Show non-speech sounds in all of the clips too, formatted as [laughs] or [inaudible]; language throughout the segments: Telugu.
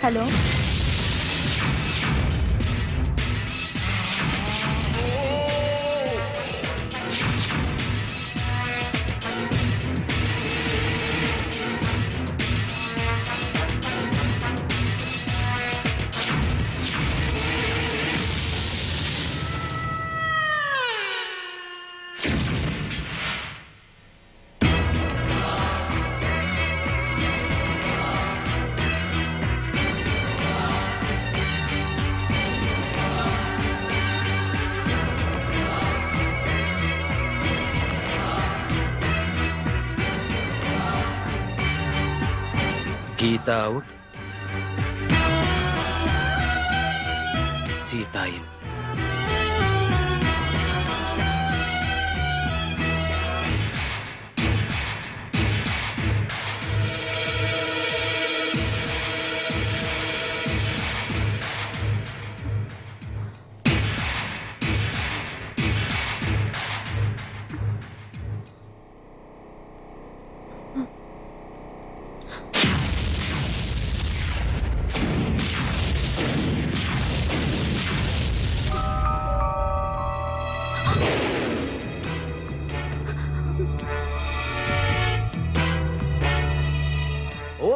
Hello Geetha out Seetha in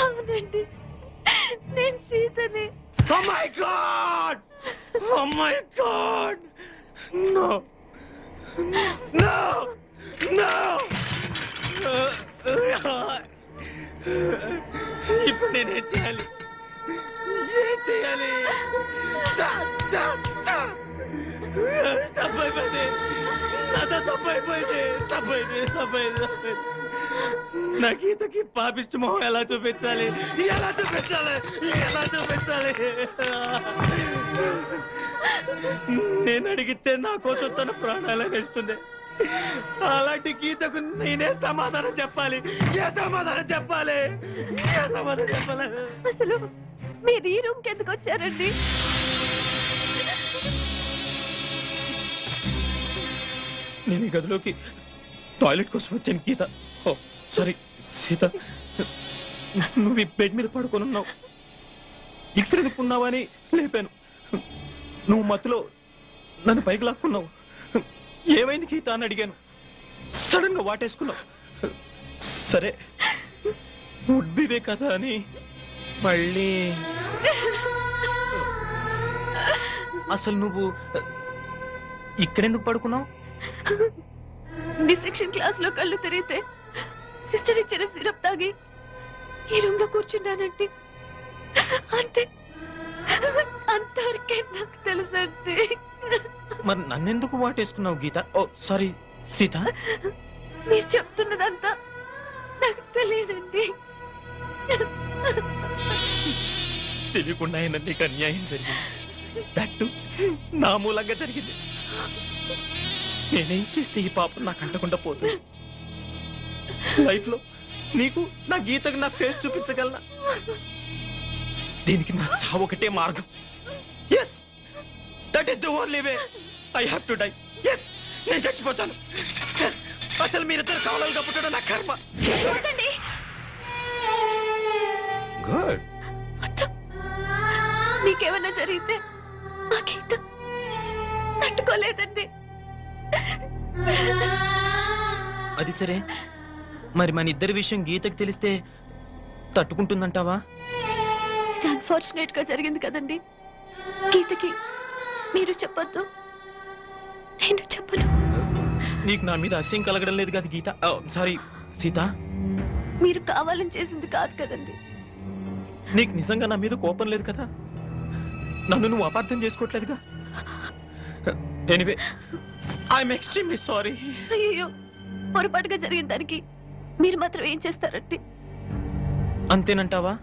అవునండి నేను సీతనే Oh my god! Oh my god! No! No! No! ఇప్పుడు నేనేం చేయాలి ఏం చేయాలి తప్పైపోయింది నాతో తప్పైపోయింది తప్పైంది తప్పైంది తప్పైంది నా గీతకి పాపిష్టి మొహం ఎలా చూపించాలి? ఎలా చూపించాలి? ఎలా చూపించాలి? నేను అడిగితే నా కోసం తన ప్రాణాలు వేస్తుంది. అలాంటి గీతకు నేనే సమాధానం చెప్పాలి. ఏ సమాధానం చెప్పాలి? ఏ సమాధానం చెప్పాలి? అసలు మీరు ఈ రూమ్కి ఎందుకు వచ్చారండి? నేను ఈ గదిలోకి టాయిలెట్ కోసం వచ్చాను గీత. సారీ సీత. నువ్వు ఈ బెడ్ మీద పడుకొని ఉన్నావు. ఇక్కడ ఎందుకున్నావని లేపాను. నువ్వు మత్తులో నన్ను పైకి లాక్కున్నావు. ఏమైంది గీత అని అడిగాను. సడన్గా వాటేసుకున్నావు. సరే ఉడ్బివే కదా అని మళ్ళీ అసలు నువ్వు ఇక్కడెందుకు పడుకున్నావు? డిసెక్షన్ క్లాస్లో కళ్ళు తిరిగితే సిస్టర్ ఇచ్చిన సిరప్ తాగి ఈ రూమ్లో కూర్చున్నానంటే అంతే. అంతవరకే నాకు తెలుసండి మరి నన్నెందుకు వాటేసుకున్నావు గీత? ఓ సారీ సీత. మీరు చెప్తున్నదంతా నాకు తెలియదండి. తెలియకుండా అయిన నీకు అన్యాయం జరిగింది. దట్టు నా మూలంగా జరిగింది. నేనేం చేస్తే ఈ పాపం నాకు అంటకుండా పోతుంది? లైఫ్లో నీకు నా గీతకు నా ఫేస్ చూపించగలనా? దీనికి నా చావు ఒకటే మార్గం. Yes that is the only way I have to die yes నేను చచ్చిపోతాను. అసలు మీరిద్దరు కావాలని పుట్టడం నా కర్మ. గుడ్. మీకేమన్నా జరిగితే గీత తట్టుకోలేదండి. అది సరే. మరి మన ఇద్దరి విషయం గీతకు తెలిస్తే తట్టుకుంటుందంటావా? అన్ఫార్చునేట్గా జరిగింది కదండి. గీతకి మీరు చెప్పొద్దు. నేను చెప్పను. నీకు నా మీద అస్యం కలగడం లేదు కదా గీత? సారీ సీత. మీరు కావాలని చేసింది కాదు కదండి. నీకు నిజంగా నా మీద కోపం లేదు కదా? నన్ను నువ్వు అపార్థం చేసుకోవట్లేదుగా? ఎనివే ఐఎమ్ ఎక్స్ట్రీమ్లీ సారీ అయ్యో పొరపాటుగా జరిగిన దానికి మీరు మాత్రం ఏం చేస్తారంటే అంతేనంటావా?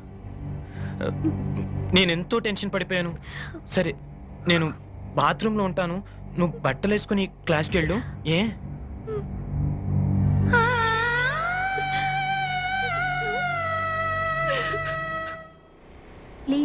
నేను ఎంతో టెన్షన్ పడిపోయాను. సరే నేను బాత్రూంలో ఉంటాను. నువ్వు బట్టలు వేసుకుని క్లాస్కి వెళ్ళు. ఏ? ప్లీజ్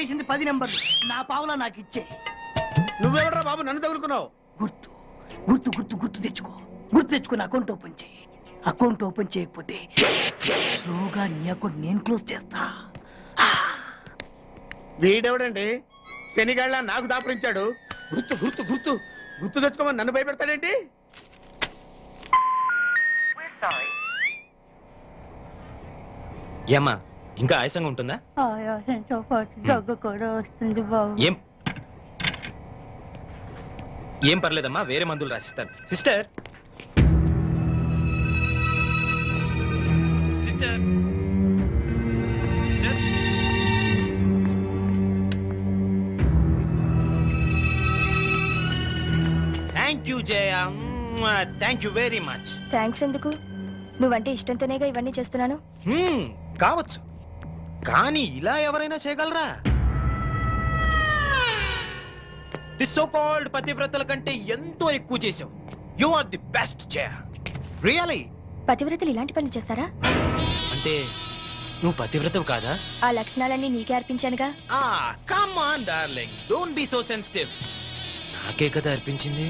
పది నెంబర్లు. నా పావులా నాకు ఇచ్చే. నువ్వెవడరా బాబు? నన్ను తగులుకున్నావు. గుర్తు గుర్తు గుర్తు గుర్తు తెచ్చుకో. గుర్తు తెచ్చుకుని అకౌంట్ ఓపెన్ చేయి. అకౌంట్ ఓపెన్ చేయకపోతే స్లోగా నీ అకౌంట్ నేను క్లోజ్ చేస్తా. వీడెవడండి? శనిగాళ్ళ నాకు దాపరించాడు. గుర్తు గుర్తు గుర్తు. గుర్తు తెచ్చుకోమని నన్ను భయపెడతాడేంటి? ఏమ్మా ఇంకా ఆయాసంగా ఉంటుందా? ఆయాసంతో పాటు దగ్గు కూడా వస్తుంది బాబు ఏం? ఏం పర్లేదమ్మా వేరే మందులు రాసిస్తాను. Sister! Sister! Thank you Jaya thank you very much thanks ఎందుకు? నువ్వంటే ఇష్టంతోనేగా ఇవన్నీ చేస్తున్నాను. కావచ్చు. కానీ ఇలా ఎవరైనా చేయగలరా? ది సో కాల్డ్ పతివ్రతల కంటే ఎంతో ఎక్కువ చేసావు you are the best Jaya. Really పతివ్రతలు ఇలాంటి పనులు చేస్తారా? అంటే నువ్వు పతివ్రతవు కాదా? ఆ లక్షణాలన్నీ నీకే అర్పించానుగా. ఆ come on darling don't be so sensitive నాకే కదా అర్పించింది?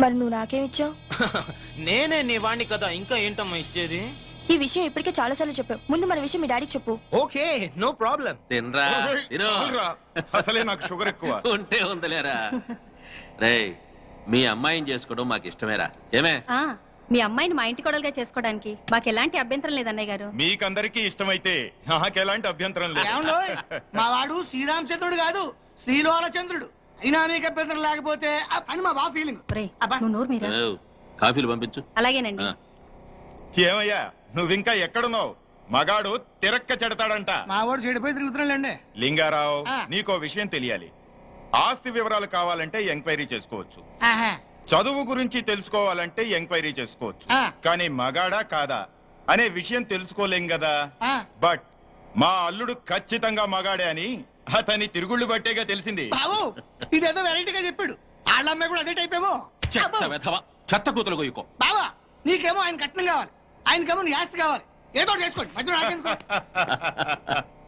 మరి నువ్వు నాకేమిచ్చావు? [laughs] నేనే నీ వాణ్ణి కదా ఇంకా ఏంటమ్మా ఇచ్చేది? ఈ విషయం ఇప్పటికే చాలా సార్లు చెప్పావు. ముందు మన విషయం మీ డాడీకి చెప్పు. Okay no problem. తినరా? తిను. అసలే నాకు షుగర్ ఎక్కువ. [laughs] ఉంటే ఉందిలేరా. రేయ్ మీ అమ్మాయిని చేసుకోవడం మాకు ఇష్టమేరా. ఏమే? ఆ, మీ అమ్మాయిని మా ఇంటి కొడలుగా చేసుకోవడానికి మాకు ఎలాంటి అభ్యంతరం లేదు అన్నయ్య గారు. మీకందరికీ ఇష్టమైతే నాకెలాంటి అభ్యంతరం ఏమండో లేదు [laughs] మా వాడు శ్రీరామచంద్రుడు కాదు శ్రీలోలచంద్రుడు. అయినా మీకు అభ్యంతరం లేకపోతే అని మా బా ఫీలింగ్ ఒరేయ్, అబ్బా. నువ్వు నోరు మీరా? కాఫీలు పంపించు. అలాగేనండి. ఆ. ఏమయ్యా? నువ్వింకా ఎక్కడున్నావు? మగాడు తిరక్క చెడతాడంట. మా వాడు చెడిపోయి తిరుగుతున్నాడండి. లింగారావు. నీకో విషయం తెలియాలి. ఆస్తి వివరాలు కావాలంటే ఎంక్వైరీ చేసుకోవచ్చు. చదువు గురించి తెలుసుకోవాలంటే ఎంక్వైరీ చేసుకోవచ్చు. కానీ మగాడా కాదా? అనే విషయం తెలుసుకోలేం కదా. బట్ మా అల్లుడు ఖచ్చితంగా మగాడే అని అతని తిరుగుళ్ళు బట్టేగా తెలిసింది. బావు ఇదేదో వెరైటీగా చెప్పాడు. వాళ్ళ అమ్మాయి కూడా అదే టైప్ ఏమో. చెత్త వెధవ. చెత్త కూతురు గొయ్యుకో బావా నీకేమో ఆయన కట్నం కావాలి. ఆయన గమని ఆస్తి కావాలి ఏదో చేసుకోండి మధ్యలో నాకెందుకు? [laughs]